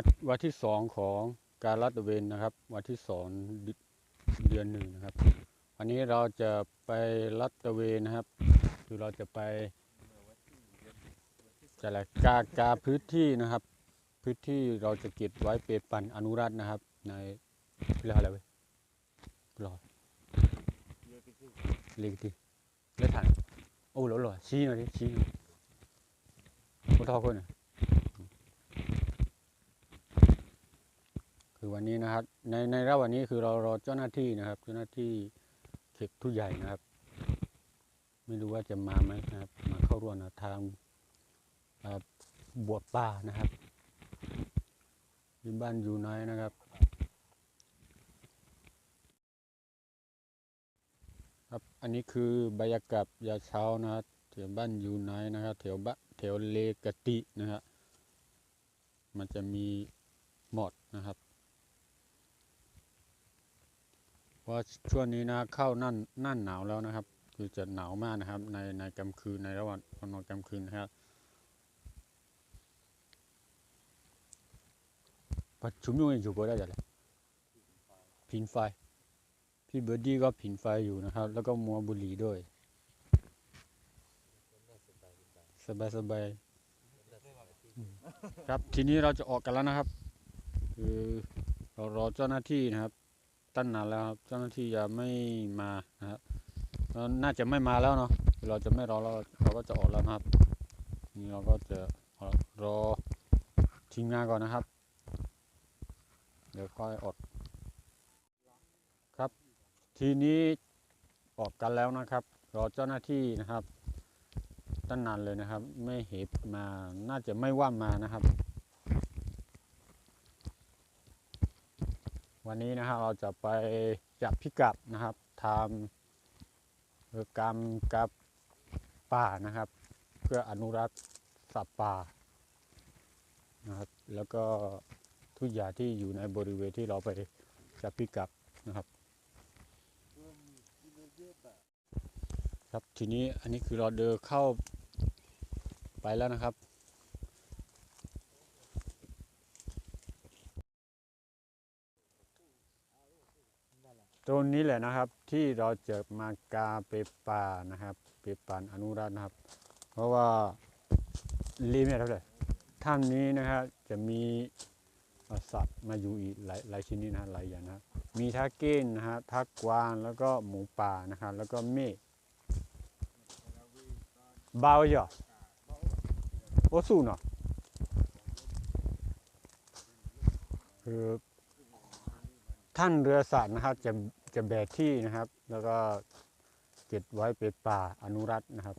วัดวัดที่สองของการลาดตเวนนะครับ วัดที่สองเดือนหนึ่งนะครับ วันนี้เราจะไปลาดตเวนนะครับคือเราจะไปจะอะไรกากาพื้นที่นะครับ พื้นที่เราจะเก็บไว้เป็นปันอนุรักษ์นะครับ ในเรียกอะไรเว้ยรอเรียกที่เรียกฐานโอ้หล่อหล่อชี้หน่อยดิชี้หน่อยโอ้ทอคนน่ะ คือวันนี้นะครับ ในในระหว่างนี้คือเรารอเจ้าหน้าที่นะครับ เจ้าหน้าที่เขตผู้ใหญ่นะครับ ไม่รู้ว่าจะมาไหมนะครับ มาเข้าร่วมนะทางบวชป่านะครับที่บ้านอยู่ไหนนะครับ ครับอันนี้คือบรรยากาศยาเช้านะครับแถวบ้านอยู่ไหนนะครับแถวบ้านแถวเลกตินะครับมันจะมีหมอดนะครับ เพ ราะช่วงนี้นะเข้านั่นนั่นหนาวแล้วนะครับ คือจะหนาวมากนะครับ ในในกลางคืนในระหว่างวันนอนกลางคืนนะครับประชุมอยู่อยู่บ่ได้จ้ะเลยผิงไฟ พี่เบอร์ดี้ก็ผิงไฟอยู่นะครับ แล้วก็มัวบุหรี่ด้วย สบายสบายครับทีนี้เราจะออกกันแล้วนะครับ คือเรารอเจ้าหน้าที่นะครับ ตั้งนานแล้วครับเจ้าหน้าที่ยังไม่มานะครับน่าจะไม่มาแล้วเนาะเราจะไม่รอแล้วเราก็จะออกแล้วนะครับ นี่เราก็จะรอทีมงานก่อนนะครับ เดี๋ยวค่อยออกครับ ทีนี้ออกกันแล้วนะครับ รอเจ้าหน้าที่นะครับตั้งนานเลยนะครับ ไม่เห็นมาน่าจะไม่ว่างมานะครับ วันนี้นะครับเราจะไปจับพิกัดนะครับทำกรรมกับป่านะครับ เพื่ออนุรักษ์สัตว์ป่านะครับแล้วก็ทุกอย่างที่อยู่ในบริเวณที่เราไปจับพิกัดนะครับครับทีนี้อันนี้คือเราเดินเข้าไปแล้วนะครับ ตรงนี้แหละนะครับที่เราจะมากาเปป่านะครับ เปป่านอนุรักษ์นะครับ เพราะว่าลิมิตเท่าไหร่ถ้ำนี้นะครับจะมีสัตว์มาอยู่อีกหลายหลายชนิดนะหลายอย่างนะครับมีทักเก้นนะฮะทักกวางแล้วก็หมูป่านะครับแล้วก็เมฆบาวเหรอโอสูเนาะคือท่านเรือสัตว์นะครับจะ จะแบกที่นะครับ แล้วก็เก็บไว้เป็นป่าอนุรักษ์นะครับ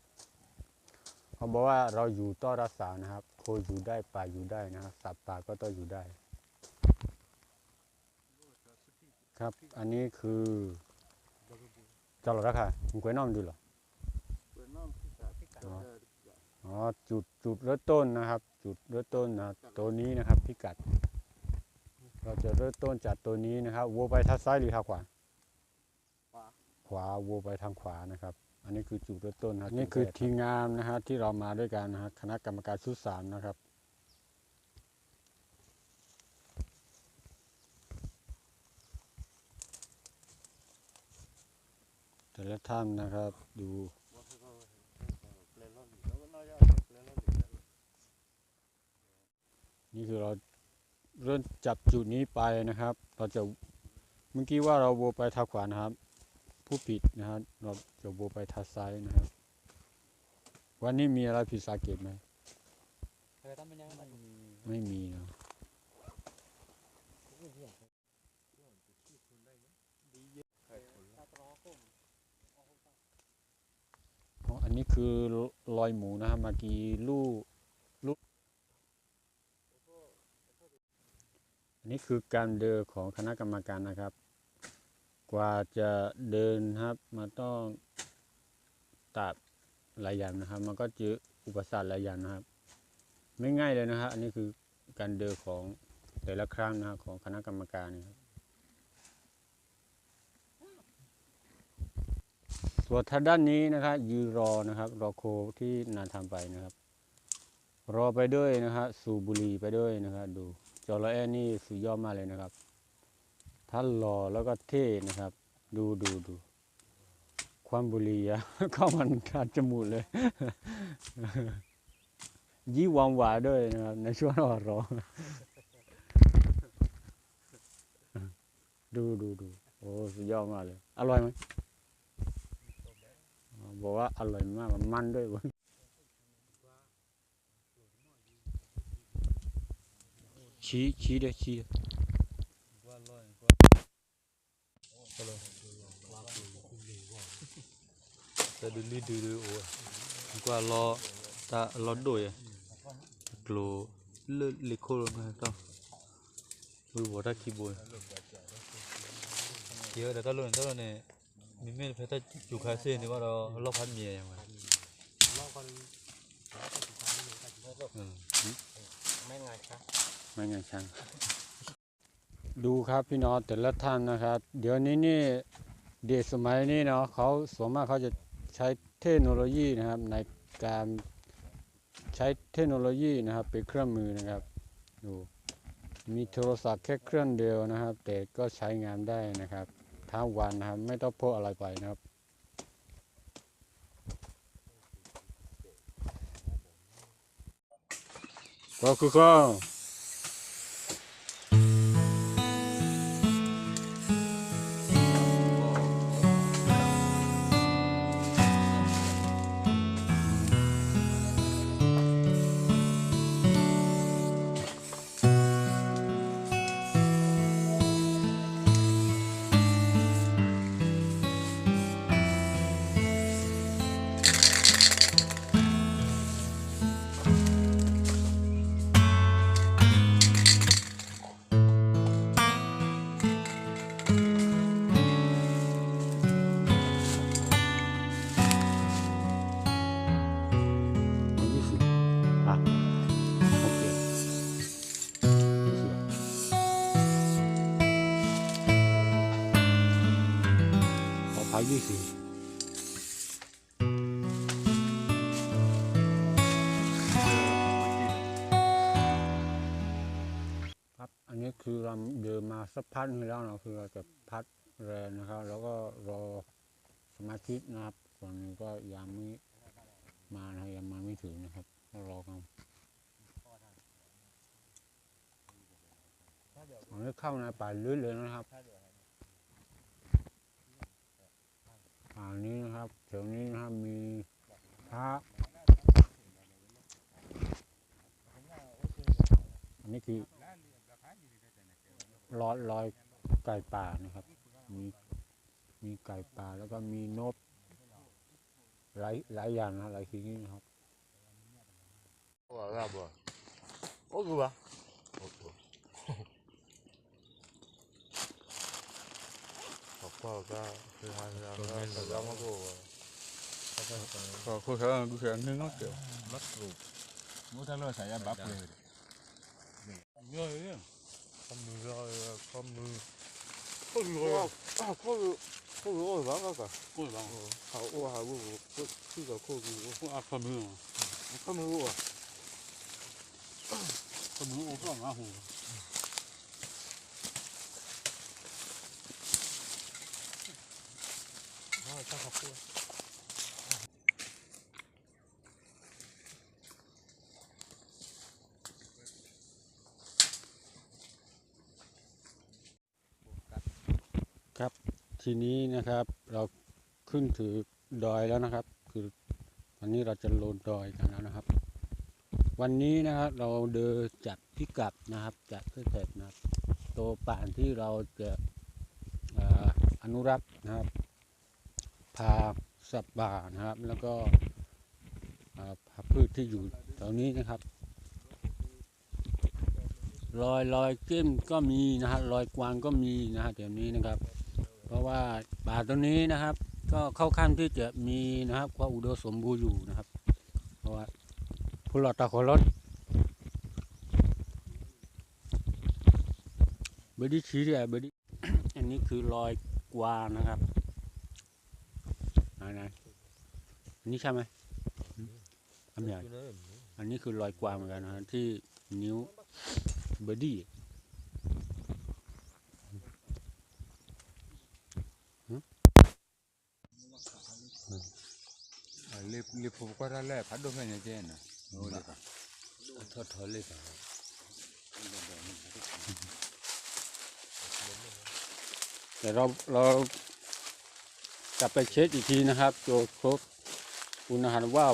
เขาบอกว่าเราอยู่ต้องรักษานะครับโคอยู่ได้ป่าอยู่ได้นะครับ สัตว์ป่าก็ต้องอยู่ได้ ครับ อันนี้คือจอดรถแล้วค่ะมึงเคยนอนดูเหรออ๋ออ๋อจุดจุดเริ่มต้นนะครับ จุดเริ่มต้นนะตัวนี้นะครับพิกัด เราจะเริ่มต้นจากตัวนี้นะครับวัวไปทางซ้ายหรือทางขวาขวา ขวาวัวไปทางขวานะครับ อันนี้คือจุดเริ่มต้นนะครับนี่คือทีมงานนะฮะที่เรามาด้วยกันนะฮะคณะกรรมการชุดสามนะครับแต่ละท่านนะครับดูนี่คือเราเริ่มจับจุดนี้ไปนะครับ เราจะเมื่อกี้ว่าเราโวไปทางขวานะครับ ผู้ผิดนะครับเราจะโวไปทางซ้ายนะครับ วันนี้มีอะไรผิดสังเกตไหมไม่มีนะอันนี้คือรอยหมูนะครับเมื่อกี้ลูกลูกอันนี้คือการเดินของคณะกรรมการนะครับ กว่าจะเดินครับมันต้องตัดหลายอย่างนะครับ มันก็เจออุปสรรคหลายอย่างนะครับ ไม่ง่ายเลยนะครับอันนี้คือการเดินของแต่ละครั้งนะครับของคณะกรรมการนะครับส่วนทางด้านนี้นะครับยืนรอนะครับรอโคที่นานทำไปนะครับ รอไปด้วยนะครับสูบบุหรี่ไปด้วยนะครับ ดูจอระเข้นี่สุดยอดมากเลยนะครับ ท่านหล่อแล้วก็เท่นะครับ ดูดูดู ความบุรีอะเข้ามันขาดจมูกเลย ยี่หวามหวานด้วยนะครับ ในช่วงระหว่างรอดูดูดูโอ้สุดยอดมากเลย อร่อยไหมบอกว่าอร่อยมากมันด้วยวะชี้ชี้เด้ชี้เด้ ta đi đi đi đi ủa qua lo ta lo đổi à lo lê lê khô luôn hay tao ui bỏ ra kì bồi kia đã tao luôn tao luôn này mình mới phải ta chủ khai xe thì bắt đầu lo phát mì à mà ừ ไม่ไงครับไม่ไงช่าง ดูครับพี่น้องแต่ละท่านนะครับ เดี๋ยวนี้นี่เด็กสมัยนี้เนาะเขาส่วนมากเขาจะใช้เทคโนโลยีนะครับในการใช้เทคโนโลยีนะครับเป็นเครื่องมือนะครับดูมีโทรศัพท์แค่เครื่องเดียวนะครับ แต่ก็ใช้งานได้นะครับทั้งวันนะครับไม่ต้องพกอะไรไปนะครับก็คือก็ ยี่สิบครับอันนี้คือเราเดินมาสักพักนึงแล้วนะคือเราจะพักแรงนะครับ แล้วก็รอสมาธินะครับส่วนนึ่งก็ยังไม่มานะยังมาไม่ถึงนะครับต้องรอกันอันนี้เข้าในป่าลึกเลยนะครับ ป่านี้นะครับแถวนี้นะครับมีพระอันนี้คือรอยรอยไก่ป่านะครับ มีมีไก่ป่าแล้วก็มีนกหลายหลายอย่างนะหลายชนิดนะครับว่าว่าบ่โอ้กูวะโอ้โหขอบพ่อ ก็คือมาแล้วก็แต่ก็มากูว่าก็คุยกันดูเสียงนึงก็เกี่ยวมัดรูปมูทะเลใส่ยาบับเลยเยอะเลยข้อมือก็ข้อมือข้อมืออะข้อมือข้อมือโอ้ยบ้าก็โอ้ยบ้าเขาโอ้หาบุบุคือกับข้อมืออะขมือข้อมืออะขมือโอ้ก็มาหู อ๋อช่างเขาพูดทีนี้นะครับเราขึ้นถือดอยแล้วนะครับ คือตอนนี้เราจะลงดอยกันแล้วนะครับ วันนี้นะครับเราเดินจัดพิกัดนะครับจัดเพื่อเสร็จนะครับตัวป่านที่เราจะอ่ออนุรักษ์นะครับ พาสัตว์ป่านะครับ แล้วก็พืชที่อยู่แถวนี้นะครับ รอยรอยเก้มก็มีนะฮะรอยกวางก็มีนะฮะแถวนี้นะครับ เพราะว่าป่าตรงนี้นะครับ ก็เข้าขั้นที่จะมีนะครับความอุดมสมบูรณ์อยู่นะครับ เพราะว่าผู้หลอดตาขอรถบดีชี้ด้วยบดีอันนี้คือรอยกวางนะครับ ไหนอันนี้ใช่ไหมอันนี้อันนี้คือรอยกวางเหมือนกันนะที่นิ้วเบอร์ดี้เล็บเล็บผมก็ได้แล้วพัดดมกันอย่งเจนนะโอ้เลยทอดทอดเลยครัแต่เราเรา กลับไปเช็คอีกทีนะครับตัวครบอุณหภูมิว่า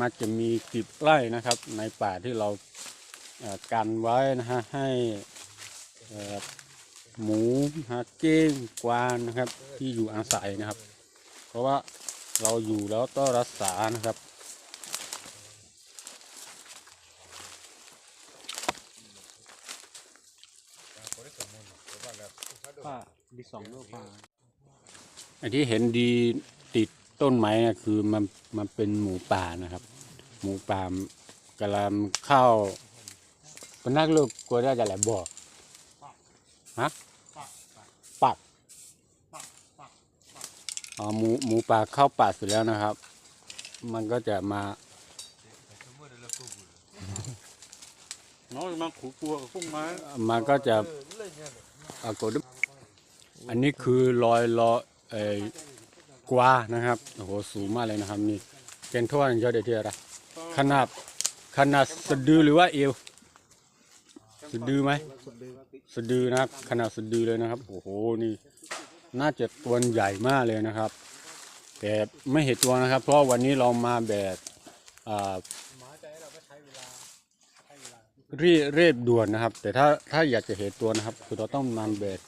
มันจะมีกลีบไร่นะครับ ในป่าที่เรากันไว้นะฮะให้หมูฮะเก้งกวางนะครับ ที่อยู่อาศัยนะครับ เพราะว่าเราอยู่แล้วต้องรักษานะครับป้ามีสองโลป้า ไอ้ที่เห็นดีติดต้นไม้เนี่ยคือมันมันเป็นหมูป่านะครับ หมูป่ากำลังเข้าปนักลูกกลัวได้จะแหลบ่ฮะปักอ๋อหมูหมูป่าเข้าป่าเสร็จแล้วนะครับ มันก็จะมาน้อยมาขู่กลัวพุ่งไม้มันก็จะอากดอันนี้คือรอยรอย เอ่อกวานะครับโอ้โหสูงมากเลยนะครับนี่เกณฑ์โทษเยอะเดียวเทียระขนาดขนาดสะดือหรือว่าเอวสะดือไหมสะดือนะครับ ขนาดสะดือเลยนะครับโอ้โหนี่น่าจะตัวใหญ่มากเลยนะครับ แต่ไม่เห็นตัวนะครับ เพราะวันนี้เรามาแบบอ่ารีเรียบด่วนนะครับ แต่ถ้าถ้าอยากจะเห็นตัวนะครับ คือเราต้องนำแบบ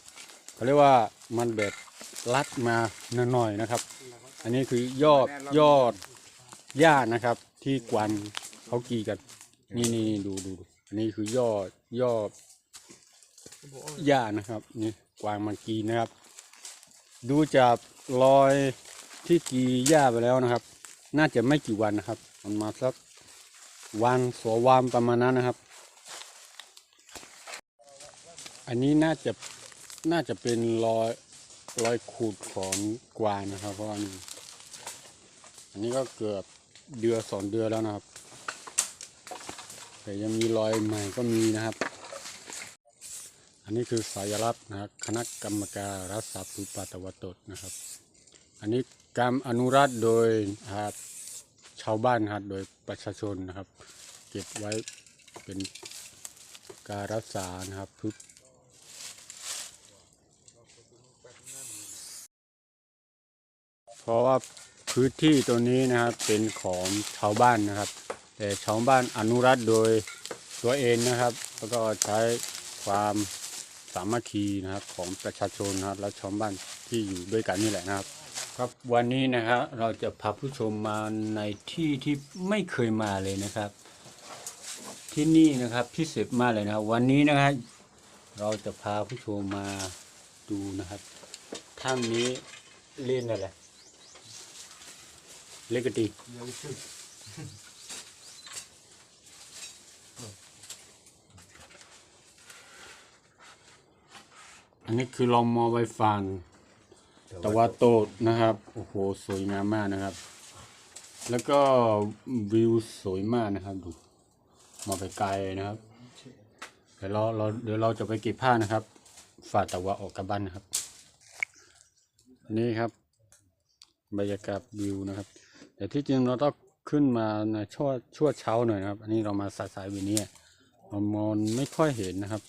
เขาเรียกว่ามันแบบ รัดมาหน่อยๆนะครับ อันนี้คือยอดยอดหญ้านะครับ ที่กวนเขากีกัน นี่นี่ดูดูดูอันนี้คือยอดยอดหญ้านะครับนี่กวางมากีนะครับ ดูจากรอยที่กีหญ้าไปแล้วนะครับ น่าจะไม่กี่วันนะครับ มันมาสักวันสองวันประมาณนั้นนะครับ อันนี้น่าจะน่าจะเป็นรอย รอยขูดของกวางนะครับ เพราะว่านี่อันนี้ก็เกือบเดือนสองเดือนแล้วนะครับ แต่ยังมีรอยใหม่ก็มีนะครับ อันนี้คือสายลับนะครับคณะกรรมการรักษาภูป่าตะวันตกนะครับ อันนี้การอนุรักษ์โดยครับชาวบ้านครับโดยประชาชนนะครับ เก็บไว้เป็นการรักษานะครับพืช เพราะว่าพื้นที่ตัวนี้นะครับเป็นของชาวบ้านนะครับ แต่ชาวบ้านอนุรักษ์โดยตัวเองนะครับ แล้วก็ใช้ความสามัคคีนะครับของประชาชนนะครับ และชาวบ้านที่อยู่ด้วยกันนี่แหละนะครับ ครับวันนี้นะครับเราจะพาผู้ชมมาในที่ที่ไม่เคยมาเลยนะครับ ที่นี่นะครับพิเศษมากเลยนะครับ วันนี้นะครับเราจะพาผู้ชมมาดูนะครับถ้ำนี้เล่นอะไร เล็กกะตีอันนี้คือลองมอไวฟังตะวันตกนะครับ โอ้โห สวยงามมากนะครับ แล้วก็วิวสวยมากนะครับ ดู มองไปไกลนะครับ เดี๋ยวเราเราเดี๋ยวเราจะไปเก็บผ้านะครับฝ่าตะวันออกกลับบ้านนะครับ นี่ครับ บรรยากาศวิวนะครับ แต่ที่จริงเราต้องขึ้นมาในช่วงช่วงเช้าหน่อยนะครับ อันนี้เรามาสายสายวันนี้มองไม่ค่อยเห็นนะครับ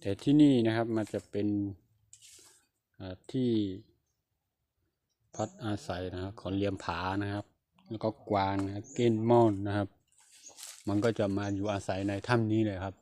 แต่ที่นี่นะครับมันจะเป็นที่พักอาศัยนะครับของเลียมผานะครับ แล้วก็กวางนะเก้นมอนนะครับ มันก็จะมาอยู่อาศัยในถ้ำนี้เลยครับ